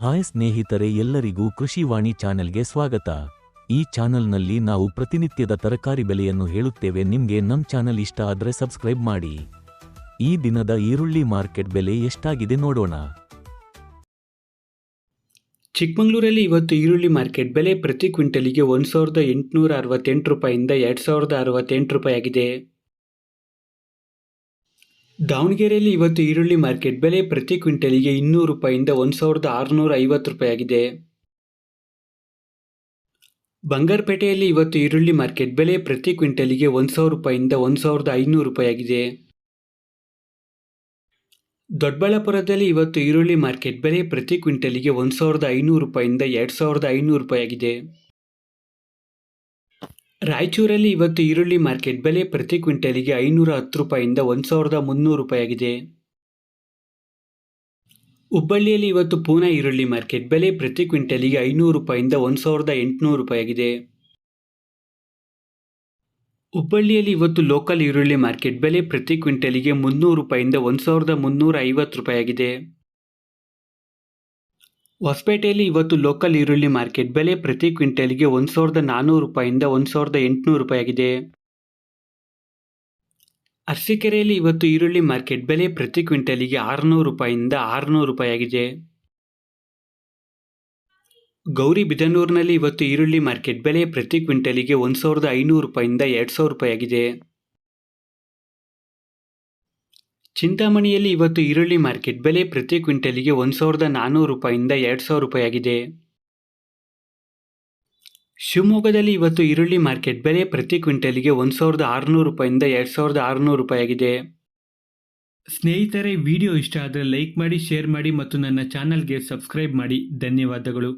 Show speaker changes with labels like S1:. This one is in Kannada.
S1: ಹಾಯ್ ಸ್ನೇಹಿತರೆ ಎಲ್ಲರಿಗೂ ಕೃಷಿವಾಣಿ ಚಾನೆಲ್ಗೆ ಸ್ವಾಗತ. ಈ ಚಾನೆಲ್ನಲ್ಲಿ ನಾವು ಪ್ರತಿನಿತ್ಯದ ತರಕಾರಿ ಬೆಲೆಯನ್ನು ಹೇಳುತ್ತೇವೆ. ನಿಮಗೆ ನಮ್ಮ ಚಾನೆಲ್ ಇಷ್ಟ ಆದರೆ ಸಬ್ಸ್ಕ್ರೈಬ್ ಮಾಡಿ. ಈ ದಿನದ ಈರುಳ್ಳಿ ಮಾರ್ಕೆಟ್ ಬೆಲೆ ಎಷ್ಟಾಗಿದೆ ನೋಡೋಣ.
S2: ಚಿಕ್ಕಮಗಳೂರಲ್ಲಿ ಇವತ್ತು ಈರುಳ್ಳಿ ಮಾರ್ಕೆಟ್ ಬೆಲೆ ಪ್ರತಿ ಕ್ವಿಂಟಲಿಗೆ ಒಂದು ಸಾವಿರದ ಎಂಟುನೂರ ಅರವತ್ತೆಂಟು ರೂಪಾಯಿಂದ ಎರಡು ಸಾವಿರದ ಅರವತ್ತೆಂಟು ರೂಪಾಯಿ ಆಗಿದೆ ದಾವಣಗೆರೆಯಲ್ಲಿ ಇವತ್ತು ಈರುಳ್ಳಿ ಮಾರ್ಕೆಟ್ ಬೆಲೆ ಪ್ರತಿ ಕ್ವಿಂಟಲಿಗೆ ಇನ್ನೂರು ರೂಪಾಯಿಂದ ಒಂದು ಸಾವಿರದ ಆರುನೂರ ಐವತ್ತು ರೂಪಾಯಿ ಆಗಿದೆ ಬಂಗಾರಪೇಟೆಯಲ್ಲಿ ಇವತ್ತು ಈರುಳ್ಳಿ ಮಾರ್ಕೆಟ್ ಬೆಲೆ ಪ್ರತಿ ಕ್ವಿಂಟಲಿಗೆ ಒಂದು ಸಾವಿರ ರೂಪಾಯಿಂದ ಒಂದು ಸಾವಿರದ ಐನೂರು ರೂಪಾಯಿ ಆಗಿದೆ ದೊಡ್ಡಬಳ್ಳಾಪುರದಲ್ಲಿ ಇವತ್ತು ಈರುಳ್ಳಿ ಮಾರ್ಕೆಟ್ ಬೆಲೆ ಪ್ರತಿ ಕ್ವಿಂಟಲಿಗೆ ಒಂದು ಸಾವಿರದ ಐನೂರು ರೂಪಾಯಿಂದ ಎರಡು ಸಾವಿರದ ಐನೂರು ರೂಪಾಯಿ ಆಗಿದೆ ರಾಯಚೂರಲ್ಲಿ ಇವತ್ತು ಈರುಳ್ಳಿ ಮಾರ್ಕೆಟ್ ಬೆಲೆ ಪ್ರತಿ ಕ್ವಿಂಟಲಿಗೆ ಐನೂರ ಹತ್ತು ರೂಪಾಯಿಂದ ಒಂದು ಸಾವಿರದ ಮುನ್ನೂರು ರೂಪಾಯಿ ಆಗಿದೆ ಹುಬ್ಬಳ್ಳಿಯಲ್ಲಿ ಇವತ್ತು ಪೂನಾ ಈರುಳ್ಳಿ ಮಾರ್ಕೆಟ್ ಬೆಲೆ ಪ್ರತಿ ಕ್ವಿಂಟಲಿಗೆ ಐನೂರು ರೂಪಾಯಿಂದ ಒಂದು ಸಾವಿರದ ಎಂಟುನೂರು ರೂಪಾಯಿ ಆಗಿದೆ ಹುಬ್ಬಳ್ಳಿಯಲ್ಲಿ ಇವತ್ತು ಲೋಕಲ್ ಈರುಳ್ಳಿ ಮಾರ್ಕೆಟ್ ಬೆಲೆ ಪ್ರತಿ ಕ್ವಿಂಟಲಿಗೆ ಮುನ್ನೂರು ರೂಪಾಯಿಂದ ಒಂದು ಸಾವಿರದ ಮುನ್ನೂರ ಐವತ್ತು ರೂಪಾಯಿ ಆಗಿದೆ ಹೊಸಪೇಟೆಯಲ್ಲಿ ಇವತ್ತು ಲೋಕಲ್ ಈರುಳ್ಳಿ ಮಾರ್ಕೆಟ್ ಬೆಲೆ ಪ್ರತಿ ಕ್ವಿಂಟಲ್ಗೆ ಒಂದು ಸಾವಿರದ ನಾನ್ನೂರು ರೂಪಾಯಿಂದ ಒಂದು ಸಾವಿರದ ಎಂಟುನೂರು ರೂಪಾಯಿ ಆಗಿದೆ ಅರಸೀಕೆರೆಯಲ್ಲಿ ಇವತ್ತು ಈರುಳ್ಳಿ ಮಾರ್ಕೆಟ್ ಬೆಲೆ ಪ್ರತಿ ಕ್ವಿಂಟಲಿಗೆ ಆರುನೂರು ರೂಪಾಯಿಂದ ಆರುನೂರು ರೂಪಾಯಿ ಆಗಿದೆ ಗೌರಿ ಬಿದನೂರಿನಲ್ಲಿ ಇವತ್ತು ಈರುಳ್ಳಿ ಮಾರ್ಕೆಟ್ ಬೆಲೆ ಪ್ರತಿ ಕ್ವಿಂಟಲಿಗೆ ಒಂದು ಸಾವಿರದ ಐನೂರು ರೂಪಾಯಿಂದ ಎರಡು ಸಾವಿರ ರೂಪಾಯಿ ಚಿಂತಾಮಣಿಯಲ್ಲಿ ಇವತ್ತು ಈರುಳ್ಳಿ ಮಾರ್ಕೆಟ್ ಬೆಲೆ ಪ್ರತಿ ಕ್ವಿಂಟಲಿಗೆ ಒಂದು ಸಾವಿರದ ನಾನ್ನೂರು ರೂಪಾಯಿಂದ ಎರಡು ಸಾವಿರ ರೂಪಾಯಿ ಆಗಿದೆ ಶಿವಮೊಗ್ಗದಲ್ಲಿ ಇವತ್ತು ಈರುಳ್ಳಿ ಮಾರ್ಕೆಟ್ ಬೆಲೆ ಪ್ರತಿ ಕ್ವಿಂಟಲಿಗೆ ಒಂದು ಸಾವಿರದ ಆರುನೂರು ರೂಪಾಯಿಂದ ಎರಡು ಸಾವಿರದ ಆರುನೂರು ರೂಪಾಯಿ ಆಗಿದೆ ಸ್ನೇಹಿತರೆ, ವಿಡಿಯೋ ಇಷ್ಟ ಆದರೆ ಲೈಕ್ ಮಾಡಿ, ಶೇರ್ ಮಾಡಿ ಮತ್ತು ನನ್ನ ಚಾನಲ್ಗೆ ಸಬ್ಸ್ಕ್ರೈಬ್ ಮಾಡಿ. ಧನ್ಯವಾದಗಳು.